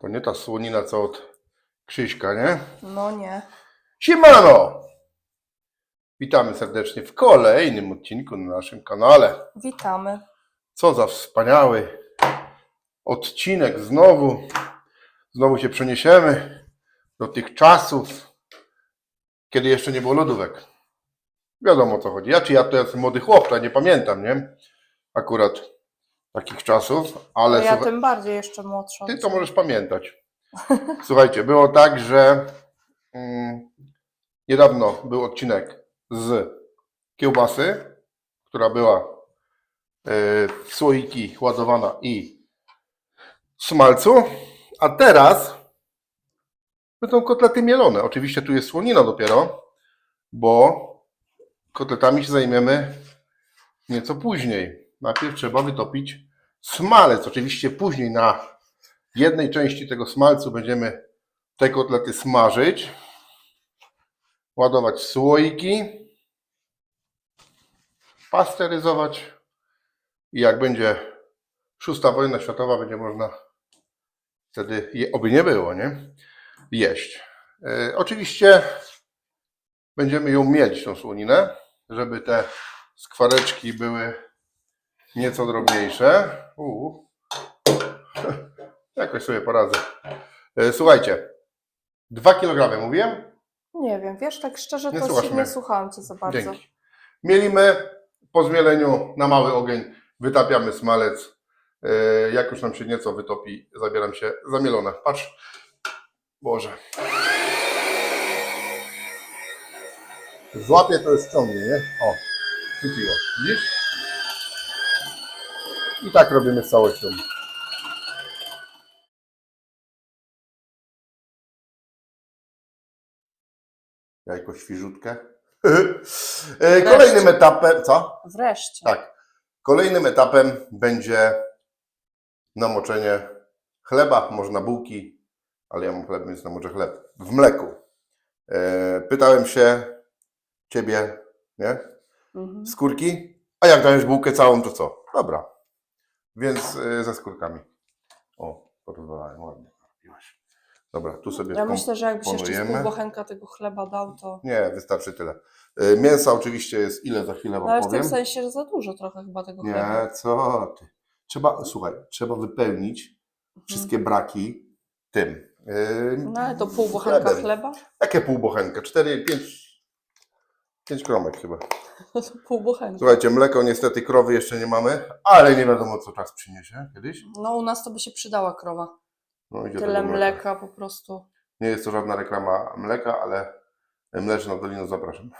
To nie ta słonina co od Krzyśka, nie? No nie. Siemano! Witamy serdecznie w kolejnym odcinku na naszym kanale. Witamy. Co za wspaniały odcinek znowu. Znowu się przeniesiemy do tych czasów, kiedy jeszcze nie było lodówek. Wiadomo o co chodzi. Ja czy ja to jestem młody chłop, to ja nie pamiętam, nie? Akurat takich czasów, ale Ale ja słuchaj- tym bardziej jeszcze młodsza. ty to możesz pamiętać. Słuchajcie, było tak, że mm, niedawno był odcinek z kiełbasy, która była y, w słoiki ładowana i smalcu, a teraz będą kotlety mielone. Oczywiście tu jest słonina dopiero, bo kotletami się zajmiemy nieco później. Najpierw trzeba wytopić smalec. Oczywiście później na jednej części tego smalcu będziemy te kotlety smażyć, ładować słoiki, pasteryzować i jak będzie szósta wojna światowa, będzie można wtedy, je, oby nie było, nie? Jeść. E, oczywiście będziemy ją mieć, tą słoninę, żeby te skwareczki były nieco drobniejsze. Uuu. Jakoś sobie poradzę. E, Słuchajcie, 2 kg mówiłem? Nie wiem, wiesz, tak szczerze Nie to się nie słuchałam cię za bardzo. Dzięki. Mielimy po zmieleniu na mały ogień, wytapiamy smalec. E, Jak już nam się nieco wytopi, zabieram się za mielone. Patrz. Boże. Złapie to jest ciągnie, nie? O, chwyciło. Widzisz? I tak robimy z całością. Jajko świżutkę. E, Kolejnym etapem, co? Wreszcie. Tak. Kolejnym etapem będzie namoczenie chleba, można bułki, ale ja mam chleb, więc namoczę chleb w mleku. E, pytałem się ciebie, nie? Mhm. Skórki? A jak dajesz bułkę całą, to co? Dobra. Więc e, ze skórkami. O, porozwalałem ładnie. robiłaś. Dobra, tu sobie Ja myślę, że jakbyś jeszcze z komponujemy. pół bochenka tego chleba dał, to... Nie, wystarczy tyle. E, Mięsa oczywiście jest ile za chwilę No, wam ale w powiem. tym sensie, że za dużo trochę chyba tego chleba. Nie, co ty. Trzeba, słuchaj, trzeba wypełnić Mhm. wszystkie braki tym. Yy, No ale to pół bochenka chleba? Jakie pół bochenka? Cztery, pięć, pięć kromek chyba. To pół bochenka. Słuchajcie, mleko niestety krowy jeszcze nie mamy, ale nie wiadomo co czas przyniesie kiedyś. No u nas to by się przydała krowa. No, idzie Tyle tego mleka. mleka po prostu. Nie jest to żadna reklama mleka, ale Mleczną Doliną zapraszam.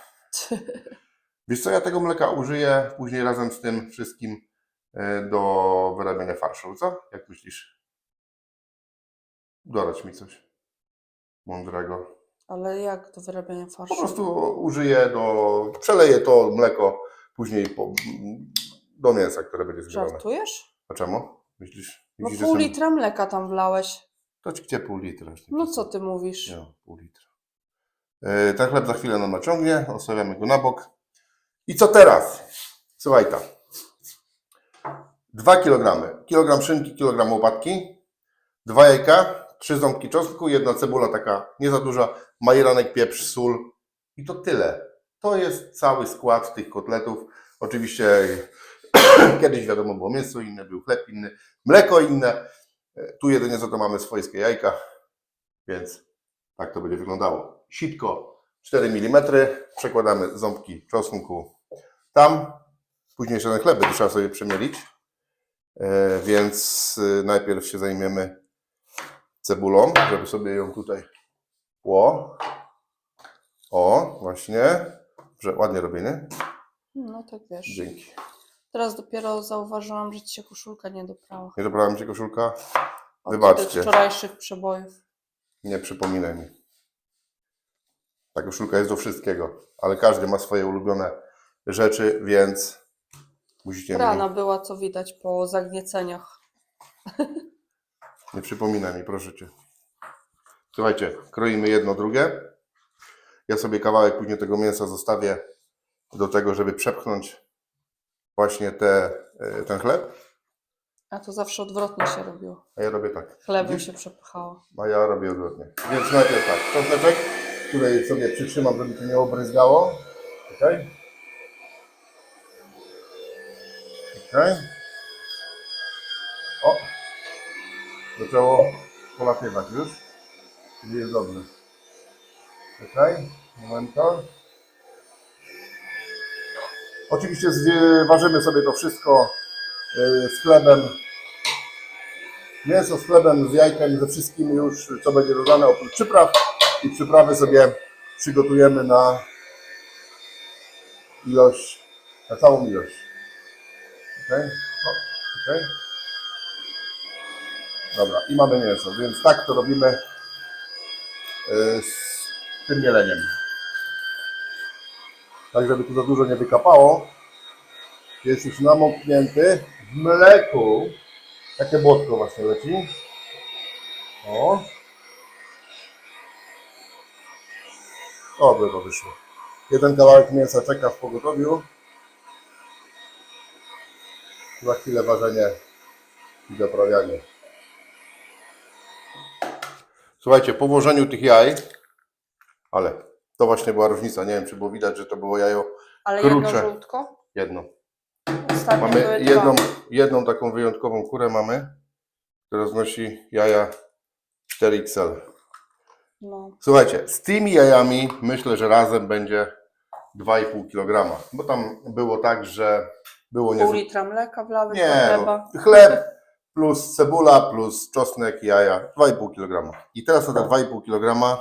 Wiesz co, ja tego mleka użyję później razem z tym wszystkim e, do wyrabiania farszu, co? Jak myślisz? Dodać mi coś mądrego. Ale jak do wyrabiania Po farszu? prostu użyję do, przeleję to mleko później po, do mięsa, które będzie zgrzane. Żartujesz? A czemu? Myślisz? No myślisz, że pół jestem- litra mleka tam wlałeś. To ci gdzie pół litra? No co ty mówisz? Nie, pół litra. E, Ten chleb za chwilę nam naciągnie, odstawiamy go na bok. I co teraz? Słuchaj tam. 2 kg. Kilogram szynki, kilogram łopatki, dwa jajka, trzy ząbki czosnku, jedna cebula taka nie za duża, majeranek, pieprz, sól i to tyle. To jest cały skład tych kotletów. Oczywiście kiedyś wiadomo było mięso inne, był chleb inny, mleko inne. E, Tu jedynie za to mamy swojskie jajka, więc tak to będzie wyglądało. Sitko 4 mm, przekładamy ząbki czosnku tam. Później jeszcze ten chleb będzie trzeba sobie przemielić. E, Więc y, najpierw się zajmiemy cebulą, żeby sobie ją tutaj pło. O, właśnie. Że ładnie robię, nie? No tak wiesz. Dzięki. Teraz dopiero zauważyłam, że ci się koszulka nie doprała. Nie dobrała mi się koszulka? Od Wybaczcie. tych wczorajszych przebojów. Nie przypominaj mi. Ta koszulka jest do wszystkiego, ale każdy ma swoje ulubione rzeczy, więc musicie Rana była, co widać po zagnieceniach. Nie przypominaj mi, proszę cię. Słuchajcie, kroimy jedno, drugie. Ja sobie kawałek później tego mięsa zostawię do tego, żeby przepchnąć właśnie te, e, ten chleb. A to zawsze odwrotnie się robiło. A ja robię tak. Chlebem Widzisz? się przepychało. A ja robię odwrotnie. Więc najpierw tak, czosneczek, który sobie przytrzymam, żeby to nie obryzgało. Okej. Okej. O! Zaczęło polatywać już. Czyli jest dobrze. Okej, momento. Oczywiście ważymy sobie to wszystko z chlebem mięso z chlebem, z jajkiem, ze wszystkim już, co będzie dodane oprócz przypraw. I przyprawy sobie przygotujemy na ilość, na całą ilość. Ok? O, ok. Dobra, i mamy mięso, więc tak to robimy yy, z tym mieleniem. Tak, żeby tu za dużo nie wykapało. Jest już namoknięty w mleku. Takie błotko właśnie leci. O. Dobrze to wyszło. Jeden kawałek mięsa czeka w pogotowiu. Za chwilę ważenie i doprawianie. Słuchajcie, po włożeniu tych jaj, ale to właśnie była różnica. Nie wiem, czy było widać, że to było jajo Ale Krótsze. jedno żółtko? jedno. Ostatnio Mamy jedną, dwa. jedną taką wyjątkową kurę mamy, która znosi jaja 4XL. No. Słuchajcie, z tymi jajami myślę, że razem będzie 2,5 kg, bo tam było tak, że było Pół nie... litra mleka wlały Nie, chleba. no, chleb plus cebula plus czosnek jaja 2,5 kg. I teraz na te 2,5 kg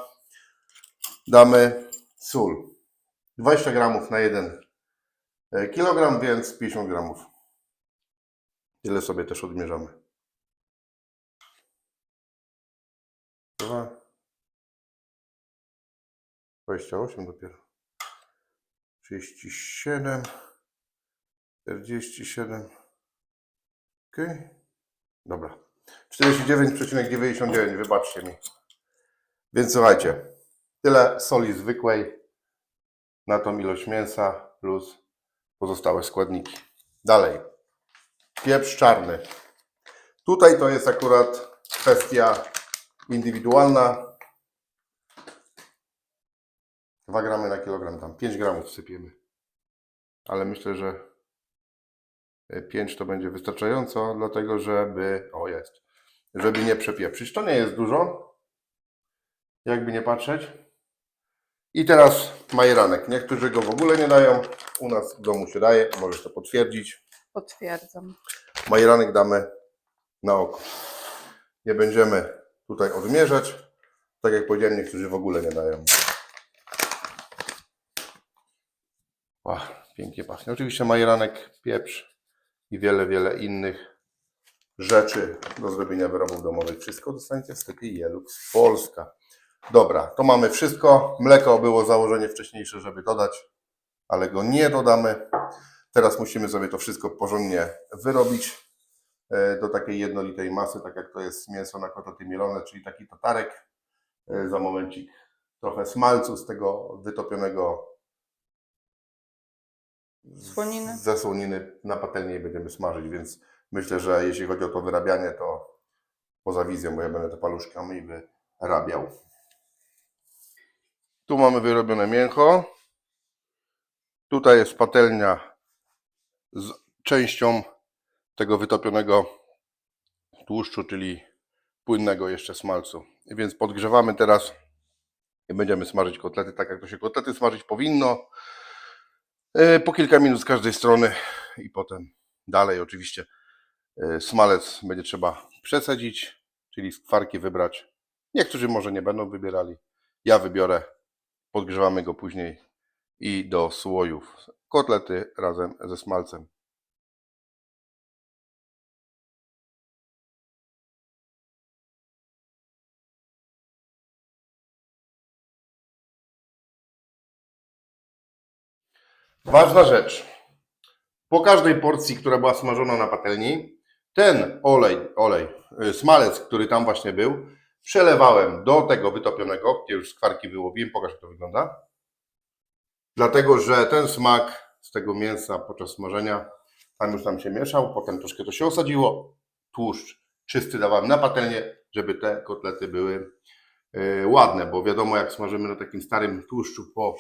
damy sól. 20 gramów na 1 kg, więc 50 gramów. Tyle sobie też odmierzamy. Dwa. 28 dopiero. 37. 47. Ok. Dobra. 49,99, wybaczcie mi. Więc słuchajcie, tyle soli zwykłej na tą ilość mięsa plus pozostałe składniki. Dalej. Pieprz czarny. Tutaj to jest akurat kwestia indywidualna. 2 gramy na kilogram, tam 5 gramów sypiemy. Ale myślę, że 5 to będzie wystarczająco, dlatego żeby, o jest, żeby nie przepieprzyć. To nie jest dużo, jakby nie patrzeć. I teraz majeranek. Niektórzy go w ogóle nie dają, u nas w domu się daje, możesz to potwierdzić. Potwierdzam. Majeranek damy na oko. Nie będziemy tutaj odmierzać. Tak jak powiedziałem, niektórzy w ogóle nie dają. O, pięknie pachnie. Oczywiście majeranek, pieprz i wiele, wiele innych rzeczy do zrobienia wyrobów domowych. Wszystko dostaniecie w sklepie Jelux Polska. Dobra, to mamy wszystko. Mleko było założenie wcześniejsze, żeby dodać, ale go nie dodamy. Teraz musimy sobie to wszystko porządnie wyrobić e, do takiej jednolitej masy, tak jak to jest mięso na kotlety mielone, czyli taki tatarek. E, Za momencik trochę smalcu z tego wytopionego Słoniny. Ze słoniny na patelni będziemy smażyć, więc myślę, że jeśli chodzi o to wyrabianie, to poza wizją, bo ja będę to paluszkami wyrabiał. Tu mamy wyrobione mięcho. Tutaj jest patelnia z częścią tego wytopionego tłuszczu, czyli płynnego jeszcze smalcu. Więc podgrzewamy teraz i będziemy smażyć kotlety, tak jak to się kotlety smażyć powinno. E, Po kilka minut z każdej strony i potem dalej oczywiście e, smalec będzie trzeba przesadzić, czyli skwarki wybrać. Niektórzy może nie będą wybierali. Ja wybiorę, podgrzewamy go później i do słojów. Kotlety razem ze smalcem. Ważna rzecz. Po każdej porcji, która była smażona na patelni, ten olej, olej, y, smalec, który tam właśnie był, przelewałem do tego wytopionego, gdzie już skwarki wyłowiłem. Pokaż, jak to wygląda. Dlatego, że ten smak z tego mięsa podczas smażenia tam już tam się mieszał, potem troszkę to się osadziło tłuszcz czysty dawałem na patelnię, żeby te kotlety były e, ładne, bo wiadomo jak smażymy na takim starym tłuszczu po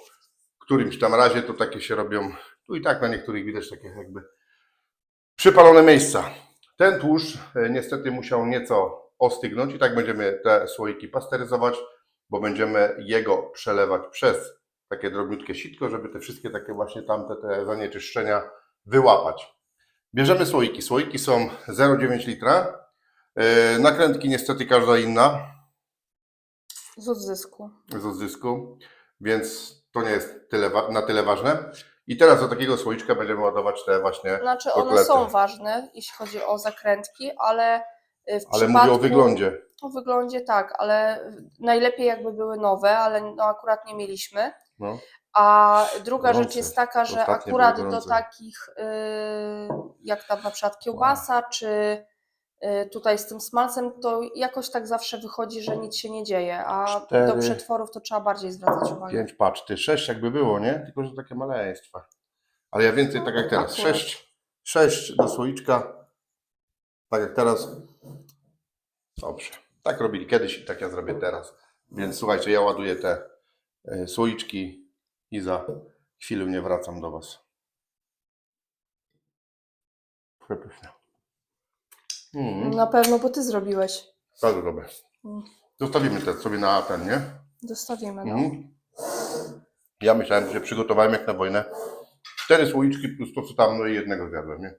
którymś tam razie, to takie się robią, tu i tak na niektórych widać takie jakby przypalone miejsca. Ten tłuszcz e, niestety musiał nieco ostygnąć i tak będziemy te słoiki pasteryzować, bo będziemy jego przelewać przez takie drobniutkie sitko, żeby te wszystkie takie właśnie tamte te zanieczyszczenia wyłapać. Bierzemy słoiki. Słoiki są 0,9 litra. E, Nakrętki niestety każda inna Z odzysku. z odzysku, więc to nie jest tyle, na tyle ważne. I teraz do takiego słoiczka będziemy ładować te właśnie, Znaczy one Kotlety. są ważne, jeśli chodzi o zakrętki, ale y, w ale przypadku... mówię o wyglądzie. O wyglądzie tak, ale najlepiej jakby były nowe, ale no akurat nie mieliśmy. No. A druga Gorące. rzecz jest taka, że Ostatnie akurat do gorące. takich, y, jak tam na przykład kiełbasa, czy tutaj z tym smalcem, to jakoś tak zawsze wychodzi, że nic się nie dzieje, a Cztery. do przetworów to trzeba bardziej zwracać uwagę. 5 paczty, 6 jakby było, nie? Tylko, że takie maleństwa. Ale ja więcej tak jak teraz. Akurat. 6, 6 do słoiczka. Tak jak teraz. Dobrze. Tak robili kiedyś i tak ja zrobię teraz. Więc słuchajcie, ja ładuję te e, słoiczki i za chwilę nie wracam do Was. Przepyszne. Mm, Na pewno, bo ty zrobiłeś. bardzo dobre. Mm. Zostawimy te sobie na ten, nie? Dostawimy, no. Mhm. Ja myślałem, że się przygotowałem jak na wojnę. Cztery słoiczki plus to, co tam, no i jednego zjadłem, nie?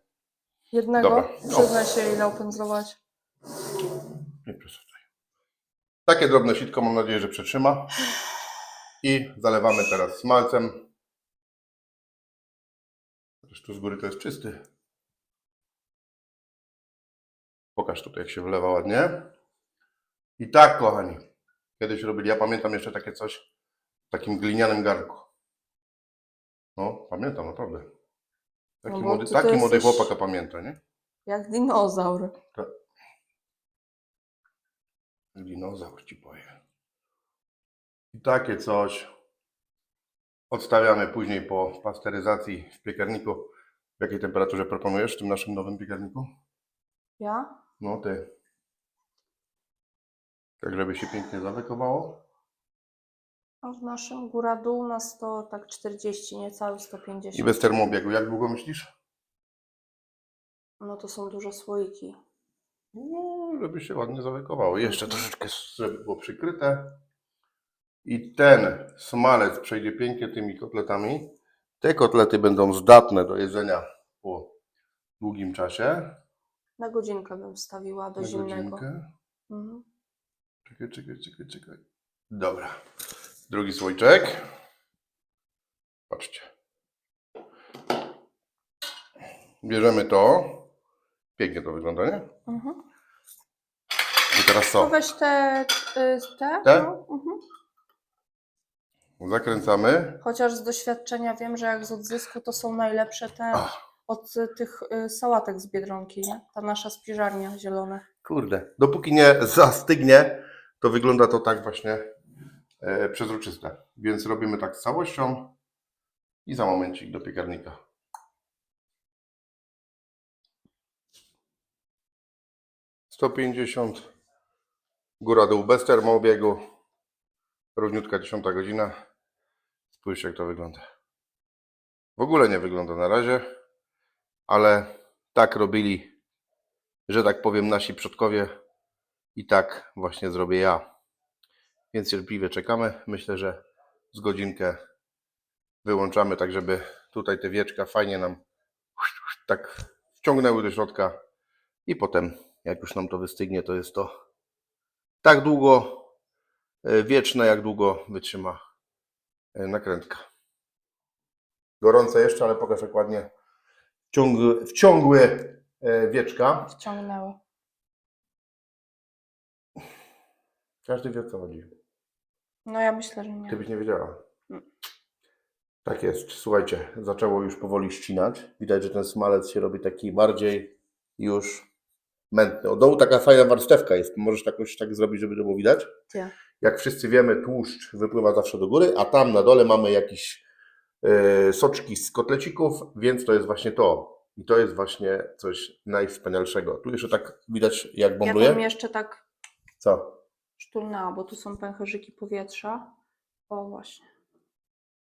Jednego? Dobra. Przyznaj się, ile opędzlować. Nie przesadzaj. Takie drobne sitko mam nadzieję, że przetrzyma. I zalewamy teraz smalcem. Tu z góry to jest czysty. Pokaż tutaj, jak się wlewa ładnie. I tak, kochani. Kiedyś robili, ja pamiętam jeszcze takie coś w takim glinianym garnku. No, pamiętam, naprawdę. Taki, No młody, taki młody jesteś- chłopak, pamięta, nie? Jak dinozaur. Dinozaur ci powie. I takie coś odstawiamy później po pasteryzacji w piekarniku. W jakiej temperaturze proponujesz w tym naszym nowym piekarniku? Ja? No ty. Tak, żeby się pięknie zawekowało. A w naszym góra-dół na 100, tak 40, niecałe 150. I bez termobiegu. Jak długo myślisz? No to są duże słoiki. No, żeby się ładnie zawekowało. Jeszcze troszeczkę, żeby było przykryte. I ten smalec przejdzie pięknie tymi kotletami. Te kotlety będą zdatne do jedzenia po długim czasie. Na godzinkę bym wstawiła do Na zimnego. godzinkę. Mhm. Czekaj, czekaj, czekaj, czekaj. Dobra. Drugi słoiczek. Patrzcie. Bierzemy to. Pięknie to wygląda, nie? Mhm. I teraz To co? weź te, y, te? Te? No, mhm. Zakręcamy. Chociaż z doświadczenia wiem, że jak z odzysku to są najlepsze te Ach. Od tych y, sałatek z Biedronki, nie? Ta nasza spiżarnia zielone. Kurde. Dopóki nie zastygnie, to wygląda to tak właśnie e, przezroczyste. Więc robimy tak z całością i za momencik do piekarnika. Sto pięćdziesiąt. Góra dół bez termoobiegu. Równiutka dziesiąta godzina. Spójrzcie jak to wygląda. W ogóle nie wygląda na razie, ale tak robili że tak powiem, nasi przodkowie i tak właśnie zrobię ja. Więc cierpliwie czekamy. Myślę, że z godzinkę wyłączamy, tak żeby tutaj te wieczka fajnie nam tak wciągnęły do środka i potem, jak już nam to wystygnie, to jest to tak długo e, wieczne, jak długo wytrzyma e, nakrętka. Gorące jeszcze, ale pokaż jak ładnie wciągły, wciągły e, wieczka. Wciągnęły. Każdy wie o co chodzi. No ja myślę, że nie. Ty byś nie wiedziała. Mm. Tak jest. Słuchajcie, zaczęło już powoli ścinać. Widać, że ten smalec się robi taki bardziej już mętny. Od dołu taka fajna warstewka jest. Możesz jakoś tak zrobić, żeby to było widać. Gdzie? Jak wszyscy wiemy, tłuszcz wypływa zawsze do góry, a tam na dole mamy jakieś e, soczki z kotlecików, więc to jest właśnie to. I to jest właśnie coś najwspanialszego. Tu jeszcze tak widać, jak Ja bombluje. bym jeszcze tak Co? sztulnęła, bo tu są pęcherzyki powietrza. O właśnie.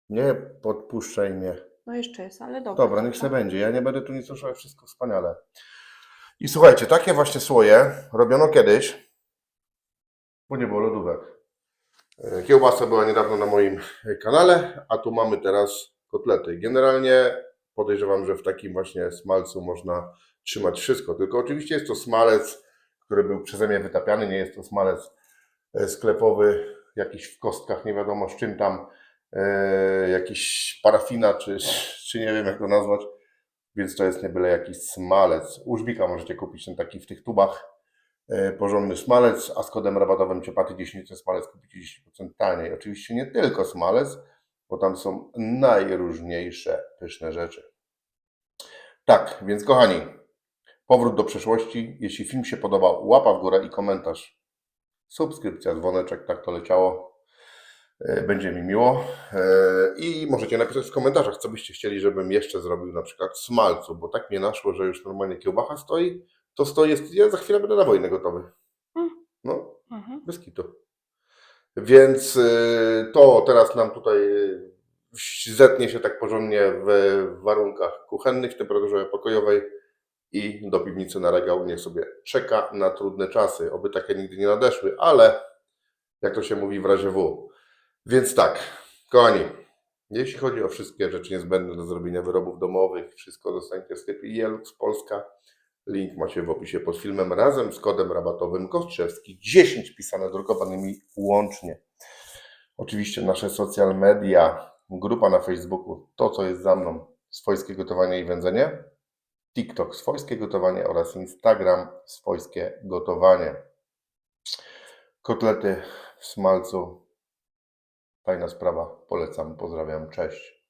Nie podpuszczaj mnie. No jeszcze jest, ale dobra. Dobra, niech się będzie. Ja nie będę tu nic ruszał, wszystko wspaniale. I słuchajcie, takie właśnie słoje robiono kiedyś, bo nie było lodówek. E, Kiełbasa była niedawno na moim kanale, a tu mamy teraz kotlety. Generalnie podejrzewam, że w takim właśnie smalcu można trzymać wszystko. Tylko oczywiście jest to smalec, który był przeze mnie wytapiany, nie jest to smalec e, sklepowy, jakiś w kostkach, nie wiadomo z czym tam, e, jakiś parafina, czy, czy nie wiem jak to nazwać. Więc to jest nie byle jakiś smalec. U Żbika możecie kupić ten taki w tych tubach e, porządny smalec, a z kodem rabatowym Ciopaty 10 ten smalec kupicie 10% taniej. Oczywiście nie tylko smalec, bo tam są najróżniejsze pyszne rzeczy. Tak, więc kochani, powrót do przeszłości. Jeśli film się podobał, łapa w górę i komentarz. Subskrypcja, dzwoneczek, tak to leciało. E, Będzie mi miło. E, I możecie napisać w komentarzach, co byście chcieli, żebym jeszcze zrobił na przykład smalcu, bo tak mnie naszło, że już normalnie kiełbacha stoi, to stoi, jest, ja za chwilę będę na wojnę gotowy. Mm. No, Mhm. bez kitu. Więc y, to teraz nam tutaj y, zetnie się tak porządnie w warunkach kuchennych, w temperaturze pokojowej i do piwnicy na regał niech sobie czeka na trudne czasy. Oby takie nigdy nie nadeszły, ale jak to się mówi w razie W. Więc tak, kochani, jeśli chodzi o wszystkie rzeczy niezbędne do zrobienia wyrobów domowych, wszystko dostaniecie w sklepie Jelux Polska. Link macie w opisie pod filmem razem z kodem rabatowym Kostrzewski 10 pisane drukowanymi łącznie. Oczywiście nasze social media, grupa na Facebooku, to co jest za mną, swojskie gotowanie i wędzenie, TikTok swojskie gotowanie oraz Instagram swojskie gotowanie. Kotlety w smalcu, fajna sprawa, polecam, pozdrawiam, cześć.